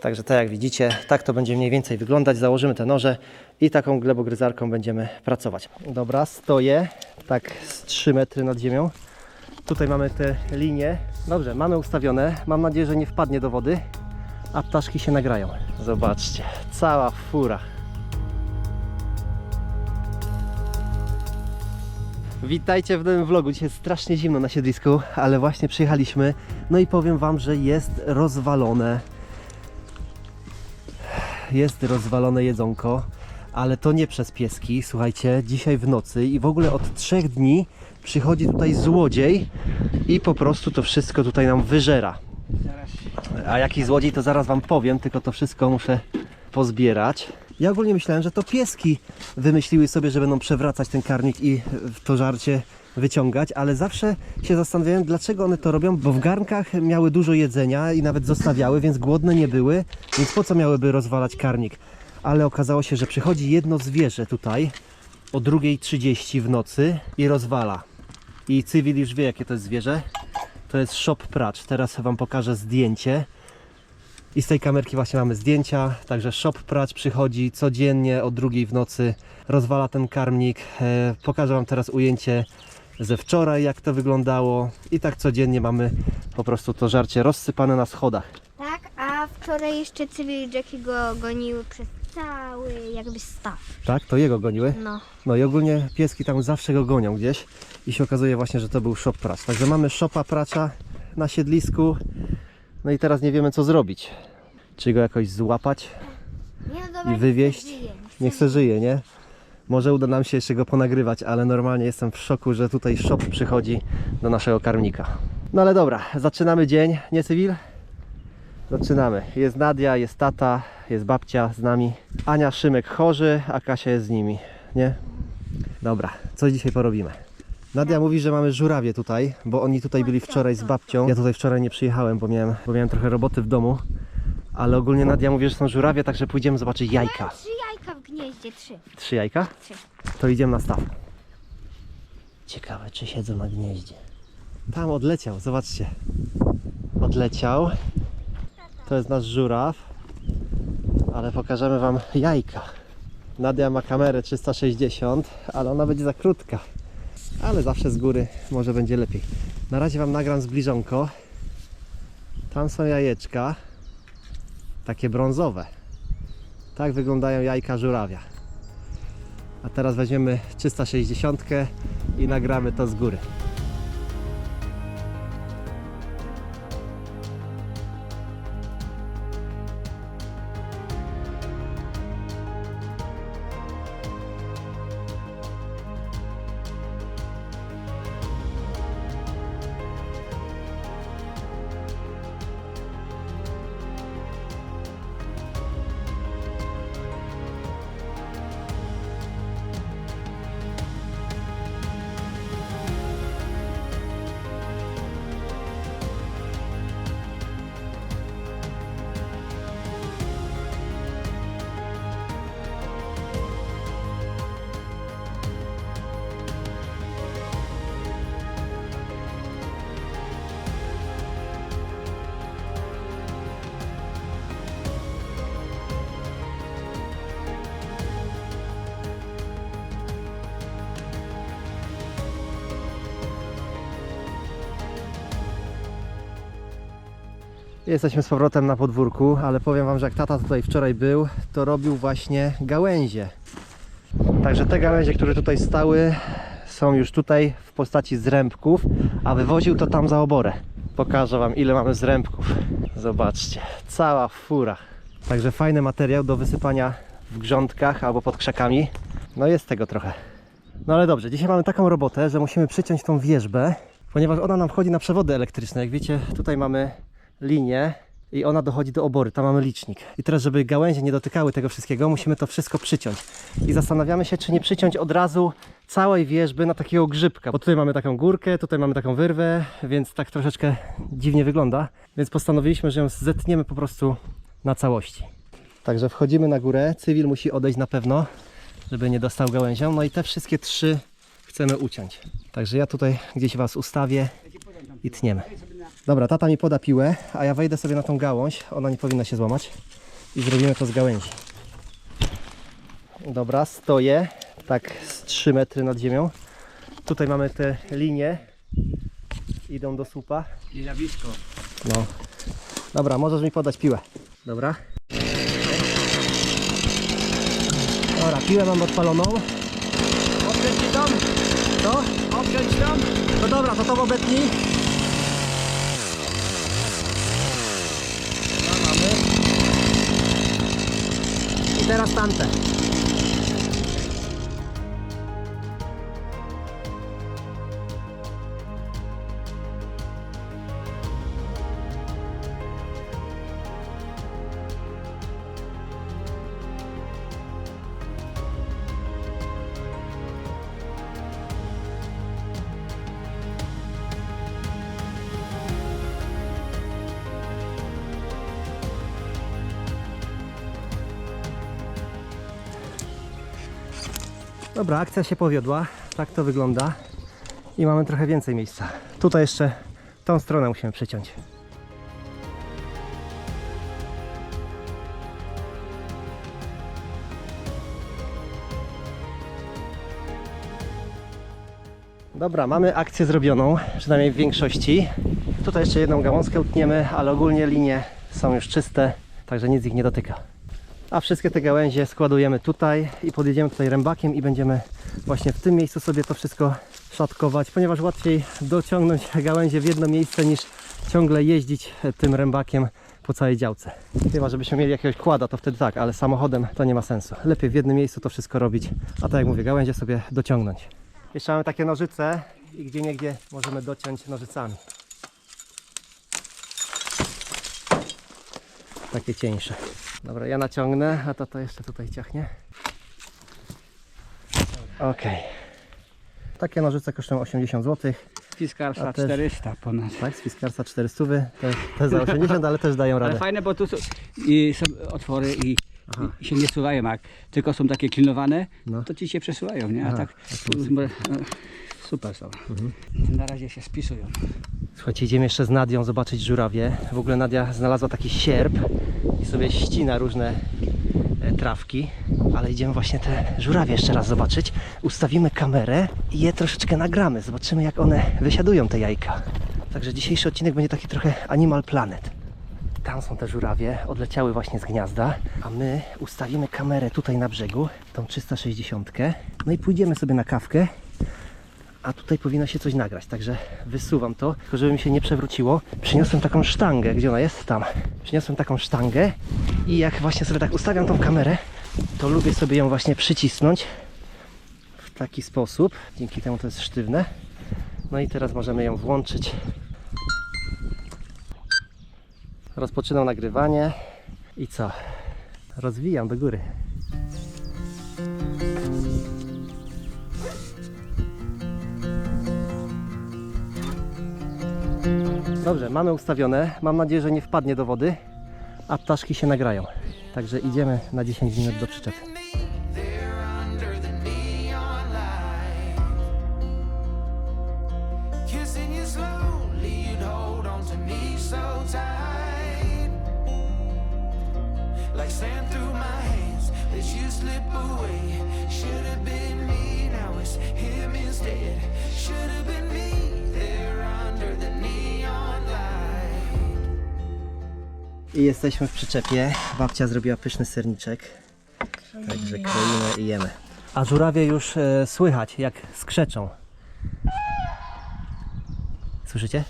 Także tak jak widzicie, tak to będzie mniej więcej wyglądać. Założymy te noże i taką glebogryzarką będziemy pracować. Dobra, stoję tak z 3 metry nad ziemią. Tutaj mamy te linie. Dobrze, mamy ustawione. Mam nadzieję, że nie wpadnie do wody, a ptaszki się nagrają. Zobaczcie, cała fura. Witajcie w nowym vlogu. Dzisiaj jest strasznie zimno na siedlisku, ale właśnie przyjechaliśmy. No i powiem Wam, że jest rozwalone. Jest rozwalone jedzonko, ale to nie przez pieski. Słuchajcie, dzisiaj w nocy i w ogóle od trzech dni przychodzi tutaj złodziej i po prostu to wszystko tutaj nam wyżera. A jaki złodziej to zaraz Wam powiem, tylko to wszystko muszę pozbierać. Ja ogólnie myślałem, że to pieski wymyśliły sobie, że będą przewracać ten karnik i w to żarcie wyciągać, ale zawsze się zastanawiałem, dlaczego one to robią, bo w garnkach miały dużo jedzenia i nawet zostawiały, więc głodne nie były, więc po co miałyby rozwalać karnik? Ale okazało się, że przychodzi jedno zwierzę tutaj o 2.30 w nocy i rozwala. I cywil już wie, jakie to jest zwierzę. To jest shop pracz. Teraz Wam pokażę zdjęcie. I z tej kamerki właśnie mamy zdjęcia. Także shop pracz przychodzi codziennie o drugiej w nocy, rozwala ten karmnik. E, pokażę Wam teraz ujęcie ze wczoraj, jak to wyglądało. I tak codziennie mamy po prostu to żarcie rozsypane na schodach. Tak, a wczoraj jeszcze cywil Jackie go goniły przez cały jakby staw. Tak, to jego goniły. No. No i ogólnie pieski tam zawsze go gonią gdzieś i się okazuje właśnie, że to był shop pracz. Także mamy shopa pracza na siedlisku. No i teraz nie wiemy co zrobić. Czy go jakoś złapać Nie, no dobra, i wywieźć? żyje, Niech se żyje, nie? Może uda nam się jeszcze go ponagrywać, ale normalnie jestem w szoku, że tutaj shop przychodzi do naszego karmnika. No ale dobra, zaczynamy dzień, nie cywil? Zaczynamy. Jest Nadia, jest tata, jest babcia z nami. Ania, Szymek chorzy, a Kasia jest z nimi, nie? Dobra, co dzisiaj porobimy? Nadia mówi, że mamy żurawie tutaj, bo oni tutaj byli wczoraj z babcią. Ja tutaj wczoraj nie przyjechałem, bo miałem, bo miałem trochę roboty w domu. Ale ogólnie Nadia mówi, że są żurawie, także pójdziemy zobaczyć jajka. Trzy. Trzy jajka? Trzy. To idziemy na staw. Ciekawe, czy siedzą na gnieździe. Tam odleciał, zobaczcie. Odleciał. To jest nasz żuraw. Ale pokażemy Wam jajka. Nadia ma kamerę 360, ale ona będzie za krótka. Ale zawsze z góry może będzie lepiej. Na razie Wam nagram zbliżonko. Tam są jajeczka. Takie brązowe. Tak wyglądają jajka żurawia. A teraz weźmiemy 360 i nagramy to z góry. Jesteśmy z powrotem na podwórku, ale powiem Wam, że jak tata tutaj wczoraj był, to robił właśnie gałęzie. Także te gałęzie, które tutaj stały, są już tutaj w postaci zrębków, a wywoził to tam za oborę. Pokażę Wam, ile mamy zrębków. Zobaczcie, cała fura. Także fajny materiał do wysypania w grządkach albo pod krzakami. No jest tego trochę. No ale dobrze, dzisiaj mamy taką robotę, że musimy przyciąć tą wierzbę, ponieważ ona nam wchodzi na przewody elektryczne. Jak wiecie, tutaj mamy linię i ona dochodzi do obory, tam mamy licznik. I teraz, żeby gałęzie nie dotykały tego wszystkiego, musimy to wszystko przyciąć. I zastanawiamy się, czy nie przyciąć od razu całej wierzby na takiego grzybka. Bo tutaj mamy taką górkę, tutaj mamy taką wyrwę, więc tak troszeczkę dziwnie wygląda. Więc postanowiliśmy, że ją zetniemy po prostu na całości. Także wchodzimy na górę, cywil musi odejść na pewno, żeby nie dostał gałęzią. No i te wszystkie trzy chcemy uciąć. Także ja tutaj gdzieś Was ustawię i tniemy. Dobra, tata mi poda piłę, a ja wejdę sobie na tą gałąź. Ona nie powinna się złamać. I zrobimy to z gałęzi. Dobra, stoję. Tak z 3 metry nad ziemią. Tutaj mamy te linie. Idą do słupa. I za blisko. No. Dobra, możesz mi podać piłę. Dobra. Dobra, piłę mam odpaloną. Obciąć ci tam! Co? Obciąć tam! No dobra, to to obetnij. I teraz Dobra, akcja się powiodła. Tak to wygląda. I mamy trochę więcej miejsca. Tutaj jeszcze tą stronę musimy przeciąć. Dobra, mamy akcję zrobioną, przynajmniej w większości. Tutaj jeszcze jedną gałązkę utniemy, ale ogólnie linie są już czyste, także nic ich nie dotyka. A wszystkie te gałęzie składujemy tutaj i podjedziemy tutaj rębakiem i będziemy właśnie w tym miejscu sobie to wszystko szatkować, ponieważ łatwiej dociągnąć gałęzie w jedno miejsce niż ciągle jeździć tym rębakiem po całej działce. Chyba, żebyśmy mieli jakiegoś kłada, to wtedy tak, ale samochodem to nie ma sensu. Lepiej w jednym miejscu to wszystko robić, a tak jak mówię, gałęzie sobie dociągnąć. Jeszcze mamy takie nożyce i gdzie niegdzie możemy dociąć nożycami. Takie cieńsze. Dobra, ja naciągnę, a to to jeszcze tutaj ciachnie. Ok. Takie nożyce kosztują 80 zł. A Fiskarsa też- 400 ponad. Tak, z Fiskarsa 400, te, te za 80, ale też dają Ale radę. fajne, bo tu są, i są otwory i, Aha. się nie suwają, jak tylko są takie klinowane, No. to ci się przesuwają, nie? A Aha, tak no, super są. Na razie się spisują. Słuchajcie, idziemy jeszcze z Nadią zobaczyć żurawie. W ogóle Nadia znalazła taki sierp i sobie ścina różne e, trawki. Ale idziemy właśnie te żurawie jeszcze raz zobaczyć. Ustawimy kamerę i je troszeczkę nagramy. Zobaczymy jak one wysiadują te jajka. Także dzisiejszy odcinek będzie taki trochę Animal Planet. Tam są te żurawie, odleciały właśnie z gniazda, a my ustawimy kamerę tutaj na brzegu, tą 360. No i pójdziemy sobie na kawkę a tutaj powinno się coś nagrać, także wysuwam to, tylko żeby mi się nie przewróciło. Przyniosłem taką sztangę, gdzie ona jest? Tam. Przyniosłem taką sztangę i jak właśnie sobie tak ustawiam tą kamerę, to lubię sobie ją właśnie przycisnąć w taki sposób. Dzięki temu to jest sztywne. No i teraz możemy ją włączyć. Rozpoczynam nagrywanie i co? Rozwijam do góry. Dobrze, mamy ustawione. Mam nadzieję, że nie wpadnie do wody, a ptaszki się nagrają. Także idziemy na 10 minut do przyczepy. I jesteśmy w przyczepie. Babcia zrobiła pyszny serniczek. Także kroimy i jemy. A żurawie już e, słychać, jak skrzeczą. Słyszycie?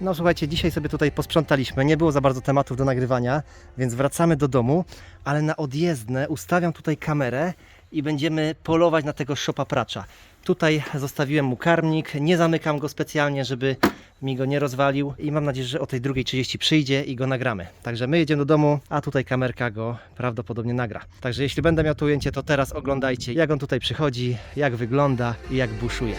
No słuchajcie, dzisiaj sobie tutaj posprzątaliśmy. Nie było za bardzo tematów do nagrywania, więc wracamy do domu, ale na odjezdne ustawiam tutaj kamerę i będziemy polować na tego szopapracza. Tutaj zostawiłem mu karmnik, nie zamykam go specjalnie, żeby mi go nie rozwalił i mam nadzieję, że o tej 2.30 przyjdzie i go nagramy. Także my jedziemy do domu, a tutaj kamerka go prawdopodobnie nagra. Także jeśli będę miał to ujęcie, to teraz oglądajcie jak on tutaj przychodzi, jak wygląda i jak buszuje.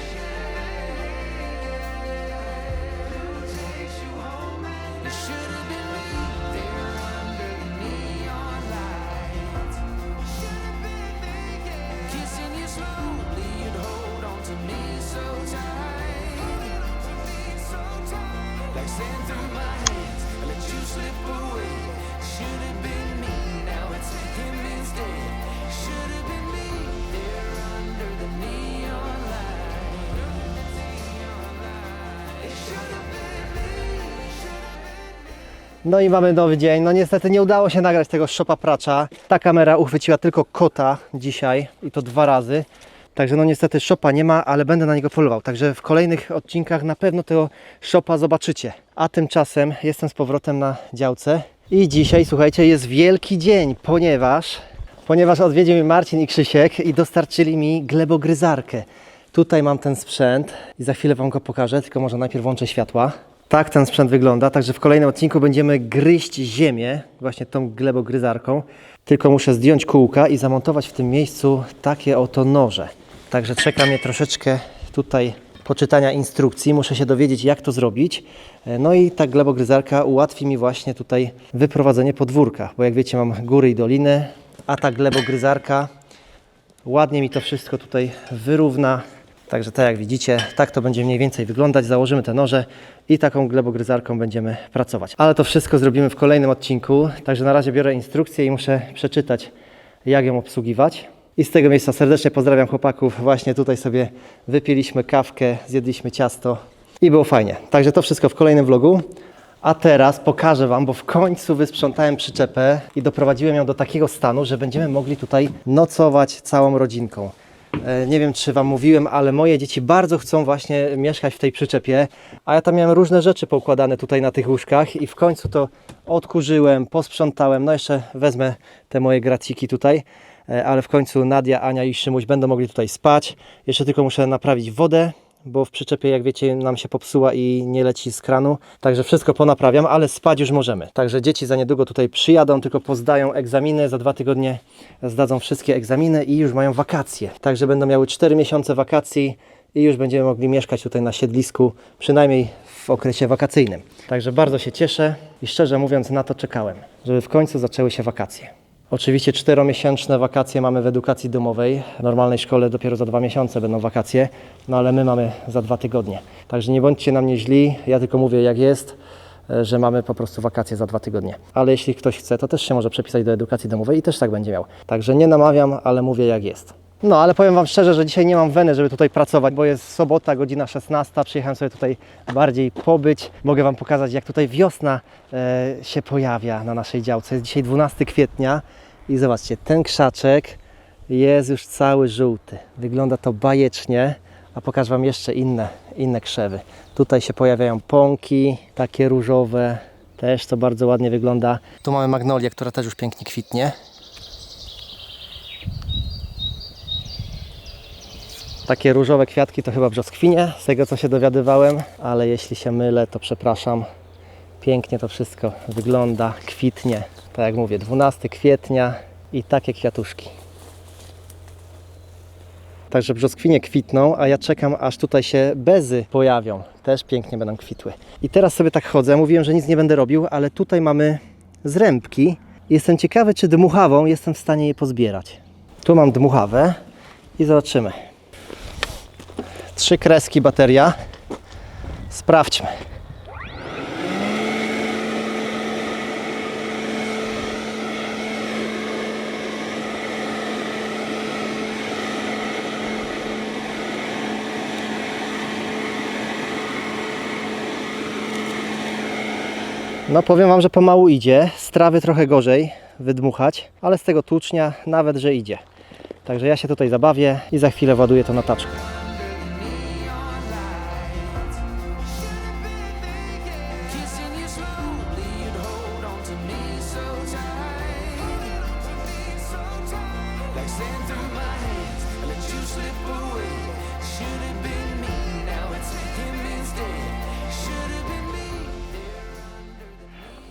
No i mamy nowy dzień. No niestety nie udało się nagrać tego szopa pracza. Ta kamera uchwyciła tylko kota dzisiaj i to dwa razy. Także no niestety szopa nie ma, ale będę na niego polował. Także w kolejnych odcinkach na pewno tego szopa zobaczycie. A tymczasem jestem z powrotem na działce. I dzisiaj, słuchajcie, jest wielki dzień, ponieważ ponieważ odwiedził mnie Marcin i Krzysiek i dostarczyli mi glebogryzarkę. Tutaj mam ten sprzęt i za chwilę Wam go pokażę, tylko może najpierw włączę światła. Tak ten sprzęt wygląda, także w kolejnym odcinku będziemy gryźć ziemię właśnie tą glebogryzarką. Tylko muszę zdjąć kółka i zamontować w tym miejscu takie oto noże. Także czeka mnie troszeczkę tutaj poczytania instrukcji, muszę się dowiedzieć jak to zrobić. E, No i ta glebogryzarka ułatwi mi właśnie tutaj wyprowadzenie podwórka, bo jak wiecie mam góry i doliny, a ta glebogryzarka ładnie mi to wszystko tutaj wyrówna. Także tak jak widzicie, tak to będzie mniej więcej wyglądać. Założymy te noże i taką glebogryzarką będziemy pracować. Ale to wszystko zrobimy w kolejnym odcinku. Także na razie biorę instrukcję i muszę przeczytać, jak ją obsługiwać. I z tego miejsca serdecznie pozdrawiam chłopaków. Właśnie tutaj sobie wypiliśmy kawkę, zjedliśmy ciasto i było fajnie. Także to wszystko w kolejnym vlogu. A teraz pokażę Wam, bo w końcu wysprzątałem przyczepę i doprowadziłem ją do takiego stanu, że będziemy mogli tutaj nocować całą rodzinką. E, Nie wiem, czy Wam mówiłem, ale moje dzieci bardzo chcą właśnie mieszkać w tej przyczepie, a ja tam miałem różne rzeczy poukładane tutaj na tych łóżkach i w końcu to odkurzyłem, posprzątałem. No jeszcze wezmę te moje graciki tutaj, ale w końcu Nadia, Ania i Szymuś będą mogli tutaj spać. Jeszcze tylko muszę naprawić wodę, bo w przyczepie, jak wiecie, nam się popsuła i nie leci z kranu. Także wszystko ponaprawiam, ale spać już możemy. Także dzieci za niedługo tutaj przyjadą, tylko pozdają egzaminy. Za dwa tygodnie zdadzą wszystkie egzaminy i już mają wakacje. Także będą miały 4 miesiące wakacji i już będziemy mogli mieszkać tutaj na siedlisku, przynajmniej w okresie wakacyjnym. Także bardzo się cieszę i szczerze mówiąc na to czekałem, żeby w końcu zaczęły się wakacje. Oczywiście czteromiesięczne wakacje mamy w edukacji domowej. W normalnej szkole dopiero za dwa miesiące będą wakacje, no ale my mamy za dwa tygodnie. Także nie bądźcie na mnie źli, ja tylko mówię jak jest, e, że mamy po prostu wakacje za dwa tygodnie. Ale jeśli ktoś chce, to też się może przepisać do edukacji domowej i też tak będzie miał. Także nie namawiam, ale mówię jak jest. No, ale powiem Wam szczerze, że dzisiaj nie mam weny, żeby tutaj pracować, bo jest sobota, godzina 16. Przyjechałem sobie tutaj bardziej pobyć. Mogę Wam pokazać, jak tutaj wiosna e, się pojawia na naszej działce. Jest dzisiaj 12 kwietnia i zobaczcie, ten krzaczek jest już cały żółty. Wygląda to bajecznie, a pokażę Wam jeszcze inne, inne krzewy. Tutaj się pojawiają pąki, takie różowe, też to bardzo ładnie wygląda. Tu mamy magnolię, która też już pięknie kwitnie. Takie różowe kwiatki to chyba brzoskwinie, z tego co się dowiadywałem, ale jeśli się mylę, to przepraszam. Pięknie to wszystko wygląda, kwitnie. Tak jak mówię, 12 kwietnia i takie kwiatuszki. Także brzoskwinie kwitną, a ja czekam aż tutaj się bezy pojawią. Też pięknie będą kwitły. I teraz sobie tak chodzę, mówiłem, że nic nie będę robił, ale tutaj mamy zrębki. Jestem ciekawy, czy dmuchawą jestem w stanie je pozbierać. Tu mam dmuchawę i zobaczymy. Trzy kreski bateria. Sprawdźmy. No powiem Wam, że pomału idzie. Z trawy trochę gorzej wydmuchać, ale z tego tłucznia nawet, że idzie. Także ja się tutaj zabawię i za chwilę ładuję to na taczkę.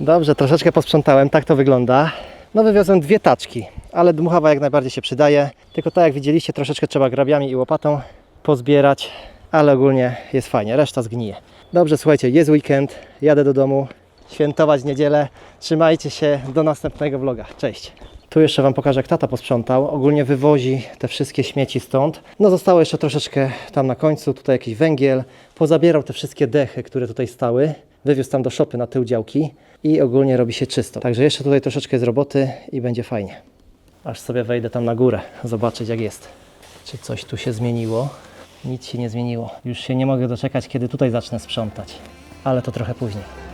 Dobrze, troszeczkę posprzątałem, tak to wygląda. No wywiozłem dwie taczki, ale dmuchawa jak najbardziej się przydaje. Tylko tak jak widzieliście, troszeczkę trzeba grabiami i łopatą pozbierać, ale ogólnie jest fajnie, reszta zgnije. Dobrze, słuchajcie, jest weekend, jadę do domu, świętować niedzielę. Trzymajcie się, do następnego vloga. Cześć. Tu jeszcze Wam pokażę, jak tata posprzątał. Ogólnie wywozi te wszystkie śmieci stąd. No zostało jeszcze troszeczkę tam na końcu, tutaj jakiś węgiel. Pozabierał te wszystkie dechy, które tutaj stały. Wywiózł tam do szopy na tył działki i ogólnie robi się czysto. Także jeszcze tutaj troszeczkę jest roboty i będzie fajnie. Aż sobie wejdę tam na górę, zobaczyć jak jest. Czy coś tu się zmieniło? Nic się nie zmieniło. Już się nie mogę doczekać, kiedy tutaj zacznę sprzątać. Ale to trochę później.